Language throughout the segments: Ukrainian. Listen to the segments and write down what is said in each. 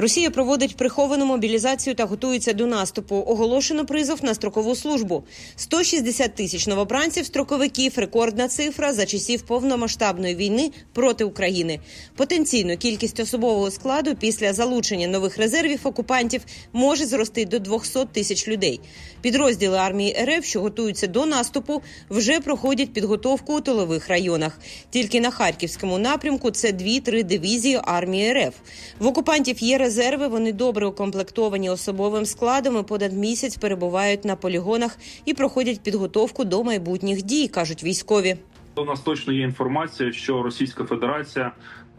Росія проводить приховану мобілізацію та готується до наступу. Оголошено призов на строкову службу. 160 тисяч новобранців, строковиків, рекордна цифра за часів повномасштабної війни проти України. Потенційно кількість особового складу після залучення нових резервів окупантів може зрости до 200 тисяч людей. Підрозділи армії РФ, що готуються до наступу, вже проходять підготовку у тилових районах. Тільки на харківському напрямку це 2-3 дивізії армії РФ. В окупантів є резерви. Вони добре укомплектовані особовим складом і понад місяць перебувають на полігонах і проходять підготовку до майбутніх дій, кажуть військові. У нас точно є інформація, що Російська Федерація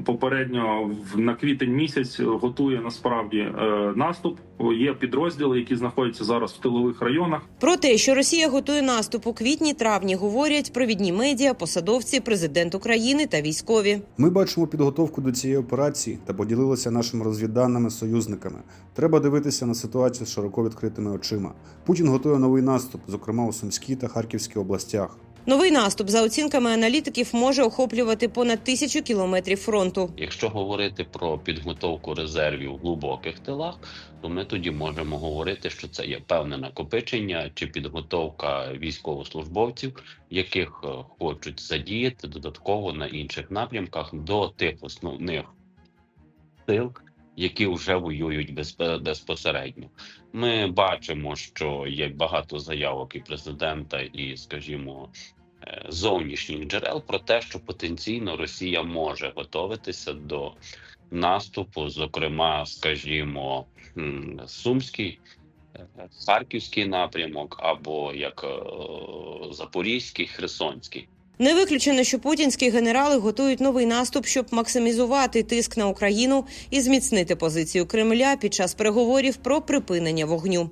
попередньо в- на квітень місяць готує насправді е, наступ. Є підрозділи, які знаходяться зараз в тилових районах. Про те, що Росія готує наступ у квітні-травні, говорять провідні медіа, посадовці, президент України та військові. Ми бачимо підготовку до цієї операції та поділилися нашими розвідданими союзниками. Треба дивитися на ситуацію з широко відкритими очима. Путін готує новий наступ, зокрема у Сумській та Харківській областях. Новий наступ за оцінками аналітиків може охоплювати понад тисячу кілометрів фронту. Якщо говорити про підготовку резервів в глибоких тилах, то ми тоді можемо говорити, що це є певне накопичення чи підготовка військовослужбовців, яких е, хочуть задіяти додатково на інших напрямках до тих основних сил, які вже воюють безпе- безпосередньо. Ми бачимо, що є багато заявок і президента, і, скажімо, е, зовнішніх джерел про те, що потенційно Росія може готуватися до наступу, зокрема, скажімо, Сумський, е, Харківський напрямок, або як е, Запорізький, Херсонський. Не виключено, що путінські генерали готують новий наступ, щоб максимізувати тиск на Україну і зміцнити позицію Кремля під час переговорів про припинення вогню.